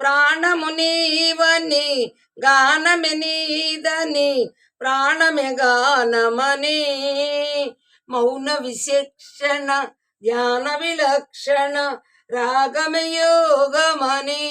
ప్రాణము నీవని గానమే నీదని ప్రాణమే గానమని. మౌన విశిక్షణ ధ్యాన విలక్షణ రాగమే యోగమని.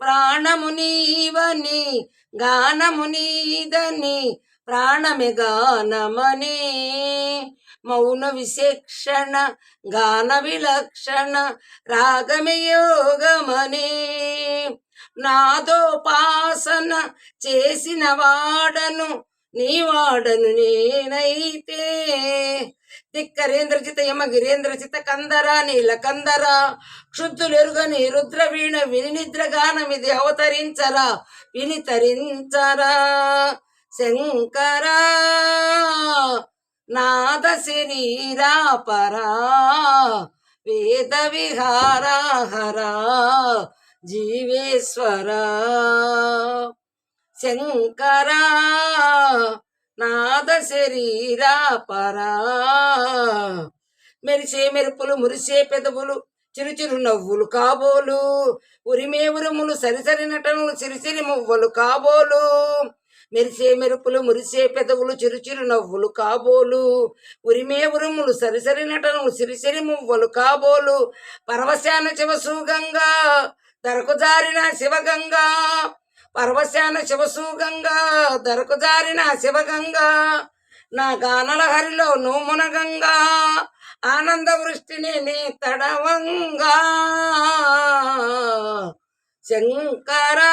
ప్రాణము నీవని గానము నీదని ప్రాణమే గానమని మౌన విశేషణ గాన విలక్షణ రాగమే యోగమని నాదోపాసన చేసిన వాడను నీ వాడను నేనైతే దిక్కరేంద్రచిత యమ గిరేంద్రచిత కందర నీల కందర క్షుద్ధులెరుగని రుద్రవీణ వినిద్ర గానమిది అవతరించరా వినితరించరా శంకర నాద శరీరా పరా వేద విహారా హరా జీవేశ్వరా. శంకర నాద శరీరా పరా. మెరిసే మెరుపులు మురిసే పెదవులు చిరుచిరు నవ్వులు కాబోలు ఉరిమే ఉరుములు సరిసరి నటనలు సిరిసిరి మువ్వలు కాబోలు. మెరిసే మెరుపులు మురిసే పెదవులు చిరుచిరు నవ్వులు కాబోలు. ఉరిమే ఉరుములు సరిసరి నటనలు సిరిసిరి మువ్వలు కాబోలు. పరవశాన శివసూగంగా దరకు జారిన శివగంగా. పరవశాన శివసూగంగా దరకు జారిన శివగంగా. నా గానల హరిలో నోమున గంగా ఆనంద వృష్టిని నీ తడవంగా. శంకరా